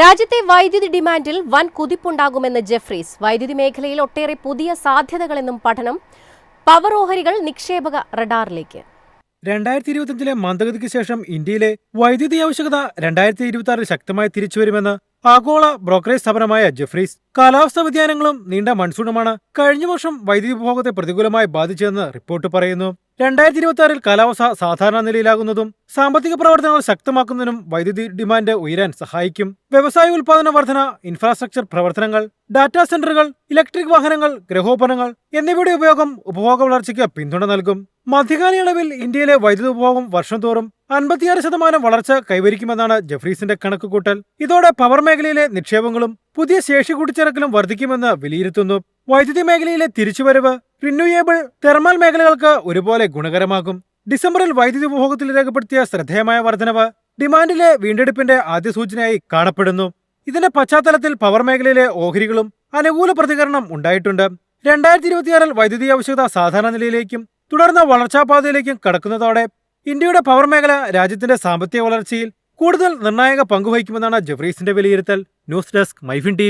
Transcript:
രാജ്യത്തെ വൈദ്യുതി ഡിമാൻഡിൽ വൻ കുതിപ്പുണ്ടാകുമെന്ന് ജെഫ്രീസ്. വൈദ്യുതി മേഖലയിൽ ഒട്ടേറെ പുതിയ സാധ്യതകളെന്നും പഠനം പവർ ഓഹരികൾ നിക്ഷേപക റഡാറിലേക്ക്. രണ്ടായിരത്തി ഇരുപത്തിയഞ്ചിലെ മന്ദഗതിക്ക് ശേഷം ഇന്ത്യയിലെ വൈദ്യുതി ആവശ്യകത രണ്ടായിരത്തി ഇരുപത്തി ആറിൽ ശക്തമായി തിരിച്ചുവരുമെന്ന് ആഗോള ബ്രോക്കറേജ് സ്ഥാപനമായ ജെഫ്രീസ് കാലാവസ്ഥാ വ്യതിയാനങ്ങളും നീണ്ട മൺസൂണുമാണ് കഴിഞ്ഞ വർഷം വൈദ്യുതി ഉപഭോഗത്തെ പ്രതികൂലമായി ബാധിച്ചതെന്ന് റിപ്പോർട്ട് പറയുന്നു. രണ്ടായിരത്തി ഇരുപത്തി ആറിൽ കാലാവസ്ഥ സാധാരണ നിലയിലാകുന്നതും സാമ്പത്തിക പ്രവർത്തനങ്ങൾ ശക്തമാക്കുന്നതിനും വൈദ്യുതി ഡിമാൻഡ് ഉയരാൻ സഹായിക്കും. വ്യവസായ ഉൽപാദന വർധന ഇൻഫ്രാസ്ട്രക്ചർ പ്രവർത്തനങ്ങൾ ഡാറ്റാ സെന്ററുകൾ ഇലക്ട്രിക് വാഹനങ്ങൾ ഗ്രഹോപകരണങ്ങൾ എന്നിവയുടെ ഉപയോഗം ഉപഭോഗ വളർച്ചയ്ക്ക് പിന്തുണ നൽകും. മധ്യകാലയളവിൽ ഇന്ത്യയിലെ വൈദ്യുതി ഉപഭോഗം വർഷം തോറും അൻപത്തിയാറ് ശതമാനം വളർച്ച കൈവരിക്കുമെന്നാണ് ജെഫ്രീസിന്റെ കണക്കുകൂട്ടൽ ഇതോടെ പവർ മേഖലയിലെ നിക്ഷേപങ്ങളും പുതിയ ശേഷി കൂട്ടിച്ചേർക്കലും വർദ്ധിക്കുമെന്ന് വിലയിരുത്തുന്നു. വൈദ്യുതി മേഖലയിലെ തിരിച്ചുവരവ് റിന്യൂവേബിൾ തെർമൽ മേഖലകൾക്ക് ഒരുപോലെ ഗുണകരമാകും. ഡിസംബറിൽ വൈദ്യുതി ഉപഭോഗത്തിൽ രേഖപ്പെടുത്തിയ ശ്രദ്ധേയമായ വർധനവ് ഡിമാൻഡിലെ വീണ്ടെടുപ്പിന്റെ ആദ്യ സൂചനയായി കാണപ്പെടുന്നു. ഇതിന്റെ പശ്ചാത്തലത്തിൽ പവർ മേഖലയിലെ ഓഹരികളും അനുകൂല പ്രതികരണം ഉണ്ടായിട്ടുണ്ട്. രണ്ടായിരത്തി ഇരുപത്തിയാറിൽ വൈദ്യുതി ആവശ്യകത സാധാരണ നിലയിലേക്കും തുടർന്ന് വളർച്ചാപാതയിലേക്കും കടക്കുന്നതോടെ ഇന്ത്യയുടെ പവർ മേഖല രാജ്യത്തിന്റെ സാമ്പത്തിക വളർച്ചയിൽ കൂടുതൽ നിർണായക പങ്കുവഹിക്കുമെന്നാണ് ജെഫ്രീസിന്റെ വിലയിരുത്തൽ. News desk MyFin T